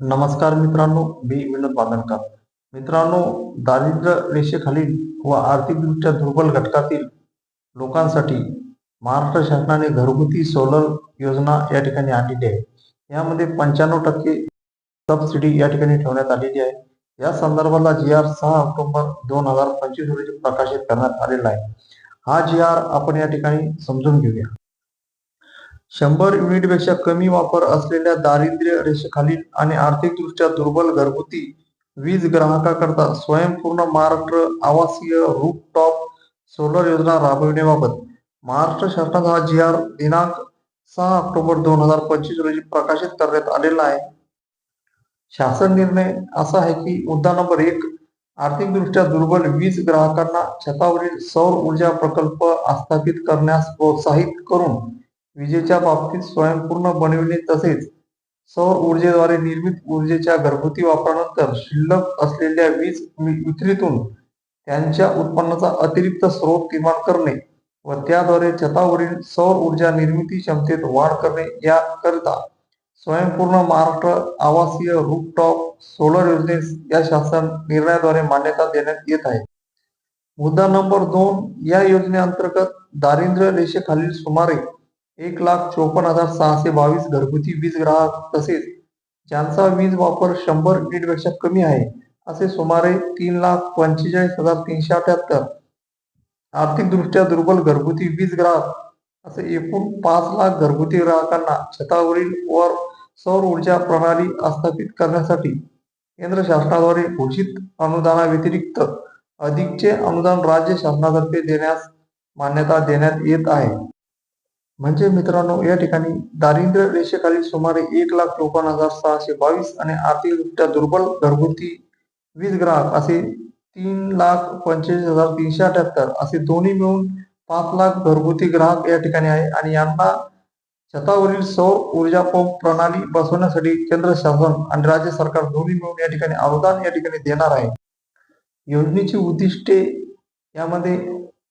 नमस्कार मित्रांनो मी विनोद बांधणकर. मित्रांनो दारिद्र्य रेषेखालील व आर्थिकदृष्ट्या दुर्बल घटकातील लोकांसाठी महाराष्ट्र शासनाने घरगुती सोलर योजना या ठिकाणी आणलेली आहे. यामध्ये पंच्याण्णव टक्के सबसिडी या ठिकाणी ठेवण्यात आलेली आहे. या संदर्भाला जी आर सहा ऑक्टोबर दोन हजार पंचवीस रोजी प्रकाशित करण्यात आलेला आहे. हा जी आर आपण या ठिकाणी समजून घेऊया. शंभर युनिटपेक्षा कमी वापर असलेल्या दारिद्र्य रेषेखालील आणि आर्थिकदृष्ट्या दुर्बल घरगुती वीज ग्राहकाकरता स्वयंपूर्ण महाराष्ट्र आवासीय रूफटॉप सोलर योजना राबविण्याबाबत महाराष्ट्र शासनाचा हा जी आर दिनांक सहा ऑक्टोबर दोन हजार पंचवीस रोजी प्रकाशित करण्यात आलेला आहे. शासन निर्णय असा आहे की मुद्दा नंबर एक आर्थिकदृष्ट्या दुर्बल वीज ग्राहकांना छतावरील सौर ऊर्जा प्रकल्प आस्थापित करण्यास प्रोत्साहित करून विजेच्या बाबतीत स्वयंपूर्ण बनविणे तसेच सौर ऊर्जेद्वारे निर्मित ऊर्जेच्या घरगुती वापरानंतर शिल्लक असलेल्या वीज विक्रीतून त्यांच्या उत्पन्नाचा अतिरिक्त स्रोत निर्माण करणे व त्याद्वारे छतावरील सौर ऊर्जा निर्मिती क्षमतेत वाढ करणे याकरिता स्वयंपूर्ण महाराष्ट्र आवासीय रूपटॉप सोलर योजनेस या शासन निर्णयाद्वारे मान्यता देण्यात येत आहे. मुद्दा नंबर दोन या योजनेअंतर्गत दारिद्र्य रेषेखालील सुमारे एक लाख चोपन्न हजार सहाशे बावीस घरगुती वीज ग्राहक तसेच ज्यांचा वीज वापर शंभर युनिटपेक्षा कमी आहे असे सुमारे तीन लाख पंचेचाळीस हजार तीनशे अठ्याहत्तर. आर्थिकदृष्ट्या दुर्बल घरगुती वीज ग्राहक असे एकूण पाच लाख घरगुती ग्राहकांना छतावरील वर सौर ऊर्जा प्रणाली स्थापित करण्यासाठी केंद्र शासनाद्वारे घोषित अनुदानाव्यतिरिक्त अधिकचे अनुदान राज्य शासनातर्फे देण्यास मान्यता देण्यात येत आहे. म्हणजे मित्रांनो या ठिकाणी दारिद्र्य रेषेखालील सुमारे एक लाख चोपन्न हजार सहाशे बावीस आणि आर्थिकदृष्ट्या दुर्बल घरगुती वीज ग्राहक असे तीन लाख पंचेचाळीस हजार तीनशे अठ्याहत्तर असे दोन्ही मिळून पाच लाख घरगुती ग्राहक या ठिकाणी आहे. आणि यांना छतावरील सौर ऊर्जा पंप प्रणाली बसवण्यासाठी केंद्र शासन आणि राज्य सरकार दोन्ही मिळून या ठिकाणी अनुदान या ठिकाणी देणार आहे. योजनेची उद्दिष्टे यामध्ये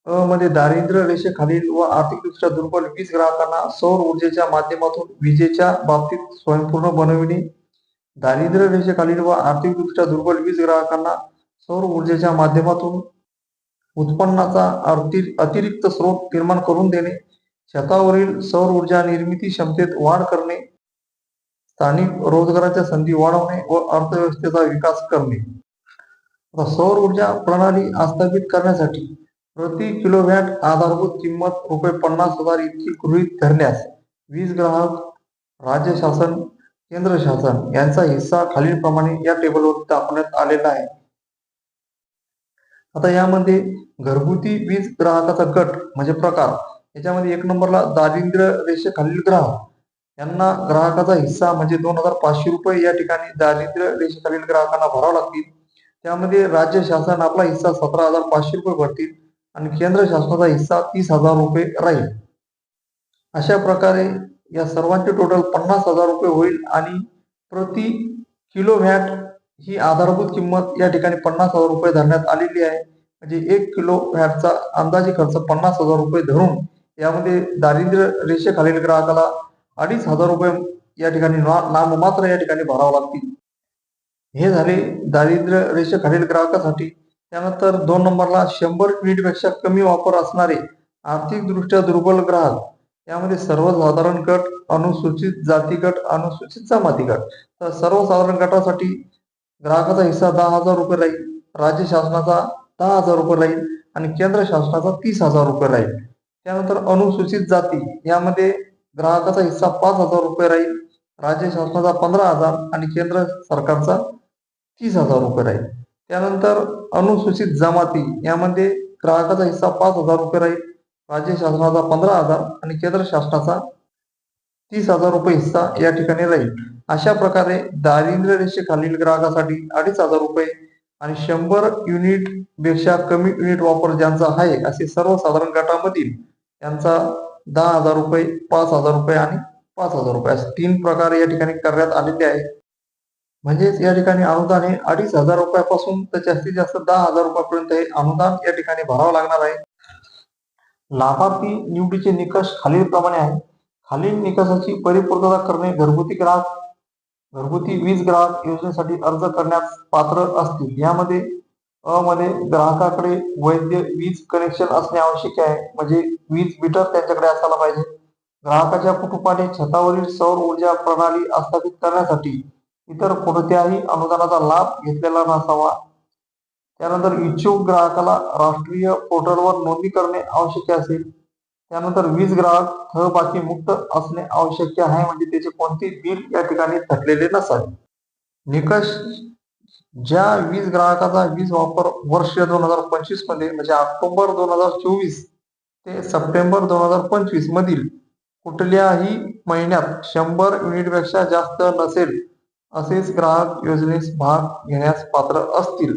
अ मध्ये दारिद्र्य रेषेखालील व आर्थिकदृष्ट्या दुर्बल वीज ग्राहकांना सौर ऊर्जेच्या माध्यमातून विजेच्या बाबतीत स्वयंपूर्ण बनविणे. दारिद्र्य रेषेखालील व आर्थिकदृष्ट्या दुर्बल वीज ग्राहकांना सौर ऊर्जेच्या माध्यमातून उत्पन्नाचा अतिरिक्त स्रोत निर्माण करून देणे. शेतावरील सौर ऊर्जा निर्मिती क्षमतेत वाढ करणे. स्थानिक रोजगाराच्या संधी वाढवणे व अर्थव्यवस्थेचा विकास करणे. सौर ऊर्जा प्रणाली आस्थापित करण्यासाठी प्रति किलोवॅट आधारभूत किंमत रुपये पन्नास हजार इतकी गृहीत धरल्यास वीज ग्राहक राज्य शासन केंद्र शासन यांचा हिस्सा खालीलप्रमाणे या टेबलवर दाखवण्यात आलेला आहे. आता यामध्ये घरगुती वीज ग्राहकाचा गट म्हणजे प्रकार. याच्यामध्ये एक नंबरला दारिद्र्य रेषेखालील ग्राहक. यांना ग्राहकाचा हिस्सा म्हणजे दोन हजार पाचशे रुपये या ठिकाणी दारिद्र्य रेषेखालील ग्राहकांना भरावा लागतील. त्यामध्ये राज्य शासन आपला हिस्सा सतरा हजार पाचशे रुपये भरतील. आणि केंद्र शासनाचा हिस्सा तीस हजार रुपये राहील. अशा प्रकारे या सर्वांचे टोटल पन्नास हजार रुपये होईल आणि प्रति किलो व्हॅट ही आधारभूत किंमत या ठिकाणी पन्नास हजार रुपये धरण्यात आलेली आहे. म्हणजे एक किलो व्हॅटचा अंदाजे खर्च पन्नास हजार रुपये धरून यामध्ये दारिद्र्य रेषेखालील ग्राहकाला अडीच हजार रुपये या ठिकाणी ना- नाममात्र या ठिकाणी भरावं लागतील. हे झाले दारिद्र्य रेषेखालील ग्राहकासाठी त्यानंतर दोन नंबरला शंभर युनिटपेक्षा कमी वापर असणारे आर्थिकदृष्ट्या दुर्बल ग्राहक. यामध्ये सर्वसाधारण गट अनुसूचित जाती गट अनुसूचित जमाती गट. तर सर्वसाधारण गटासाठी ग्राहकाचा हिस्सा दहा हजार रुपये राहील राज्य शासनाचा दहा हजार रुपये राहील आणि केंद्र शासनाचा तीस हजार रुपये राहील. त्यानंतर अनुसूचित जाती यामध्ये ग्राहकाचा हिस्सा पाच हजार रुपये राहील राज्य शासनाचा पंधरा हजार आणि केंद्र सरकारचा तीस हजार रुपये राहील. त्यानंतर अनुसूचित जमाती यामध्ये ग्राहकाचा हिस्सा पाच हजार रुपये राहील राज्य शासनाचा पंधरा हजार आणि केंद्र शासनाचा तीस हजार रुपये हिस्सा या ठिकाणी राहील. अशा प्रकारे दारिद्र्य रेषेखालील ग्राहकासाठी अडीच हजार रुपये आणि शंभर युनिटपेक्षा कमी युनिट वापर ज्यांचा आहे असे सर्वसाधारण गटामधील यांचा दहा हजार रुपये पाच हजार रुपये आणि पाच हजार रुपये असे तीन प्रकारे या ठिकाणी करण्यात आलेले आहे म्हणजेच या ठिकाणी अनुदान हे अडीच हजार रुपयापासून तर जास्तीत जास्त दहा हजार रुपयापर्यंत हे अनुदान या ठिकाणी भरावं लागणार आहे. लाभार्थी निवडीचे निकष खालीलप्रमाणे आहे खालील निकषाची परिपूर्तता करणे घरगुती ग्राहक घरगुती वीज ग्राहक योजनेसाठी अर्ज करण्यास पात्र असतील. यामध्ये अ मध्ये ग्राहकाकडे वैद्य वीज कनेक्शन असणे आवश्यक आहे. म्हणजे वीज मीटर त्यांच्याकडे असायला पाहिजे. ग्राहकाच्या कुटुंबाने छतावरील सौर ऊर्जा प्रणाली स्थापित करण्यासाठी इतर कोणत्याही अनुदानाचा लाभ घेतलेला नसावा. त्यानंतर इच्छुक ग्राहकाला राष्ट्रीय पोर्टलवर नोंदणी करणे आवश्यक असेल. त्यानंतर वीज ग्राहक थळबाकी मुक्त असणे आवश्यक आहे म्हणजे त्याचे कोणते बिल या ठिकाणी थकलेले नसावे. निकष ज्या वीज ग्राहकाचा वीज वापर वर्ष दोन हजार पंचवीसमध्ये म्हणजे ऑक्टोबर दोन हजार चोवीस ते सप्टेंबर दोन हजार पंचवीस मधील कुठल्याही महिन्यात शंभर युनिटपेक्षा जास्त नसेल असेच ग्राहक योजनेस भाग घेण्यास पात्र असतील.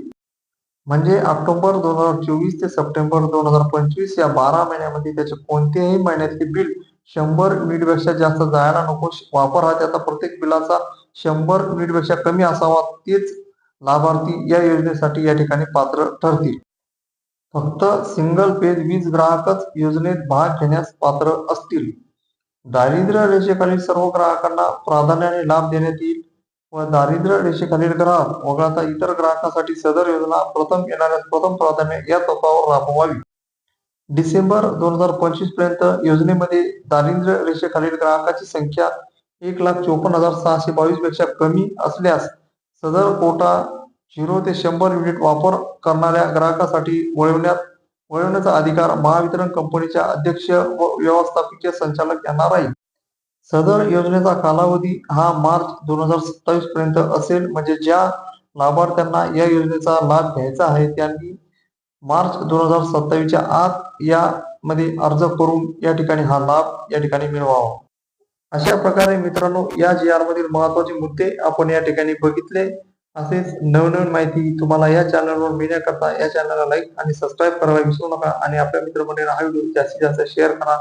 म्हणजे ऑक्टोबर दोन हजार चोवीस ते सप्टेंबर दोन हजार पंचवीस या बारा महिन्यामध्ये त्याचे कोणत्याही महिन्यातले बिल शंभर युनिटपेक्षा जास्त जायला नको वापर हा त्याचा प्रत्येक बिलाचा शंभर युनिटपेक्षा कमी असावा तेच लाभार्थी या योजनेसाठी या ठिकाणी पात्र ठरतील. फक्त सिंगल पेज वीज ग्राहकच योजनेत भाग घेण्यास पात्र असतील. दारिद्र्य रेषेखालील सर्व ग्राहकांना प्राधान्याने लाभ देण्यात येईल. व दारिद्र्य रेषेखालील ग्राहक वगळता इतर ग्राहकांसाठी सदर योजना प्रथम येणाऱ्यास प्रथम प्राधान्य या तत्वावर राबवावी. डिसेंबर दोन हजार पंचवीसपर्यंत योजनेमध्ये दारिद्र्य रेषेखालील ग्राहकाची संख्या एक लाख चोपन्न हजार सहाशे बावीसपेक्षा कमी असल्यास सदर कोटा झिरो ते शंभर युनिट वापर करणाऱ्या ग्राहकासाठी वळवण्यात वळवण्याचा अधिकार महावितरण कंपनीच्या अध्यक्ष व व्यवस्थापकीय संचालक यांना राहील. सदर योजनेचा कालावधी हा मार्च दोन हजार सत्तावीस पर्यंत असेल. म्हणजे ज्या लाभार्थ्यांना या योजनेचा लाभ घ्यायचा आहे त्यांनी मार्च दोन हजार सत्तावीसच्या आत यामध्ये अर्ज करून या ठिकाणी हा लाभ या ठिकाणी मिळवावा. अशा प्रकारे मित्रांनो या जी आर मधील महत्त्वाचे मुद्दे आपण या ठिकाणी बघितले. असेच नवनवीन माहिती तुम्हाला या चॅनलवर मिळण्याकरता या चॅनलला लाईक आणि सबस्क्राईब करायला विसरू नका. आणि आपल्या मित्रमंडळींना हा व्हिडिओ जास्तीत जास्त शेअर करा.